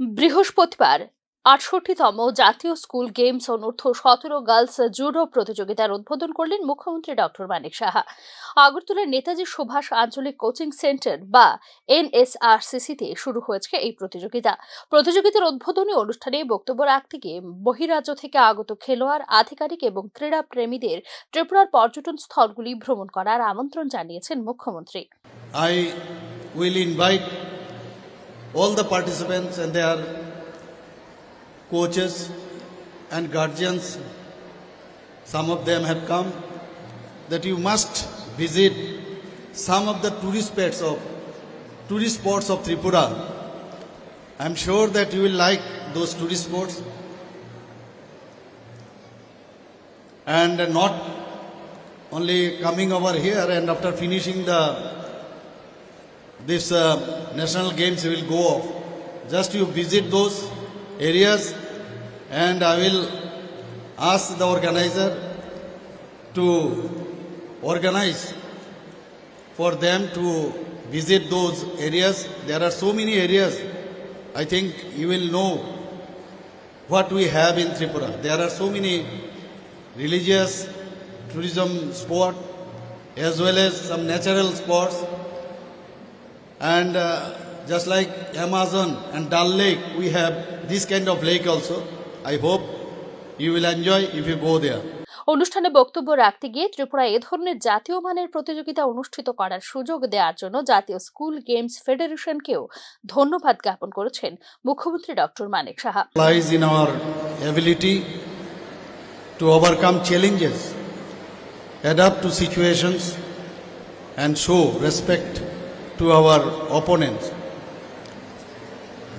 বৃহস্পতিবার আটষট্টিতম জাতীয় school games অনূর্ধ্ব সতেরো গার্লস জুডো প্রতিযোগিতার উদ্বোধন করলেন মুখ্যমন্ত্রী ডক্টর মানিক সাহা। আগরতলার নেতাজি সুভাষ আঞ্চলিক কোচিং সেন্টার বা এনএসআরসিসিতে শুরু হয়েছে এই প্রতিযোগিতা। প্রতিযোগিতার উদ্বোধনী অনুষ্ঠানে বক্তব্য রাখতে গিয়ে বহিরাজ্য থেকে আগত খেলোয়াড়, আধিকারিক এবং ক্রীড়া প্রেমীদের ত্রিপুরার পর্যটন স্থলগুলি ভ্রমণ করার আমন্ত্রণ জানিয়েছেন মুখ্যমন্ত্রী। I will invite all the participants and their coaches and guardians. Some of them have come that you must visit some of the tourist spots of tourist spots of Tripura. I'm sure that you will like those tourist spots. And not only coming over here and after finishing the this uh, national games will go off. Just you visit those areas and I will ask the organizer to organize for them to visit those areas. There are so many areas. I think you will know what we have in Tripura. There are so many religious tourism spot as well as some natural spots and uh, just like amazon and dal lake we have this kind of lake also. I hope you will enjoy if you go there. অনুষ্ঠানে বক্তব্য রাখতে গিয়ে ত্রিপুরা এ ধরনের জাতীয় মানের প্রতিযোগিতা অনুষ্ঠিত করার সুযোগ দেওয়ার জন্য জাতীয় স্কুল গেমস ফেডারেশনকেও ধন্যবাদ জ্ঞাপন করেছেন মুখ্যমন্ত্রী doctor Manik Saha. In our ability to overcome challenges adapt to situations and show respect to our opponents.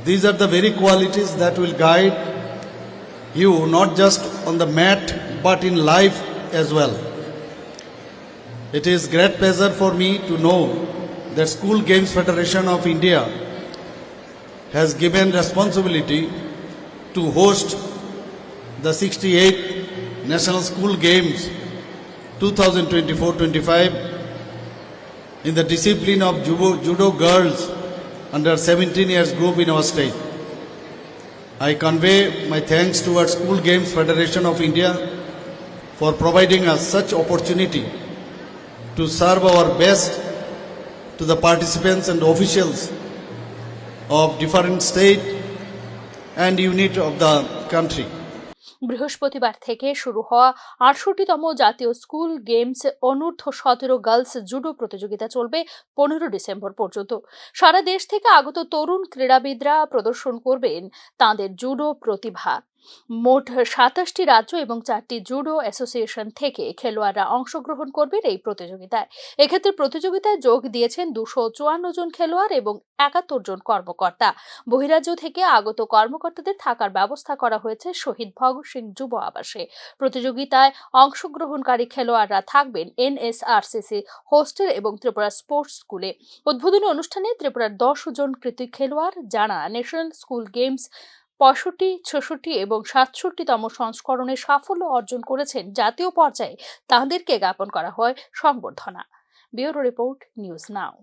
These are the very qualities that will guide you not just on the mat but in life as well. It is great pleasure for me to know that School Games Federation of India has given responsibility to host the 68th National School Games 2024-25 in the discipline of judo, judo girls under 17 years group in our state. I convey my thanks to our School Games Federation of India for providing us such opportunity to serve our best to the participants and officials of different state and unit of the country. বৃহস্পতিবার থেকে শুরু হওয়া আটষট্টিতম জাতীয় school games অনূর্ধ্ব সতেরো girls judo প্রতিযোগিতা চলবে পনেরো ডিসেম্বর পর্যন্ত। সারা দেশ থেকে আগত তরুণ ক্রীড়াবিদরা প্রদর্শন করবেন তাঁদের জুডো প্রতিভা। মোট সাতাশটি রাজ্য এবং চারটি জুডো অ্যাসোসিয়েশন থেকে খেলোয়াড়রা অংশগ্রহণ করবেন এই প্রতিযোগিতায়। এক্ষেত্রে প্রতিযোগিতায় যোগ দিয়েছেন দুশো চুয়ান্ন জন খেলোয়াড় এবং একাত্তর জন কর্মকর্তা। বহিরাজ্য থেকে আগত কর্মকর্তাদের থাকার ব্যবস্থা করা হয়েছে শহীদ ভগৎ সিং যুব আবাসে। প্রতিযোগিতায় অংশগ্রহণকারী খেলোয়াড়রা থাকবেন এনএসআরসিসি হোস্টেল এবং ত্রিপুরা স্পোর্টস স্কুলে। উদ্বোধনী অনুষ্ঠানে ত্রিপুরার দশ জন কৃতি খেলোয়াড় যারা ন্যাশনাল স্কুল গেমস পঁয়ষট্টি, ছেষট্টি এবং সাতষট্টিতম সংস্করণে সাফল্য অর্জন করেছেন জাতীয় পর্যায়ে তাঁদেরকে জ্ঞাপন করা হয় সংবর্ধনা। Bureau report, news now.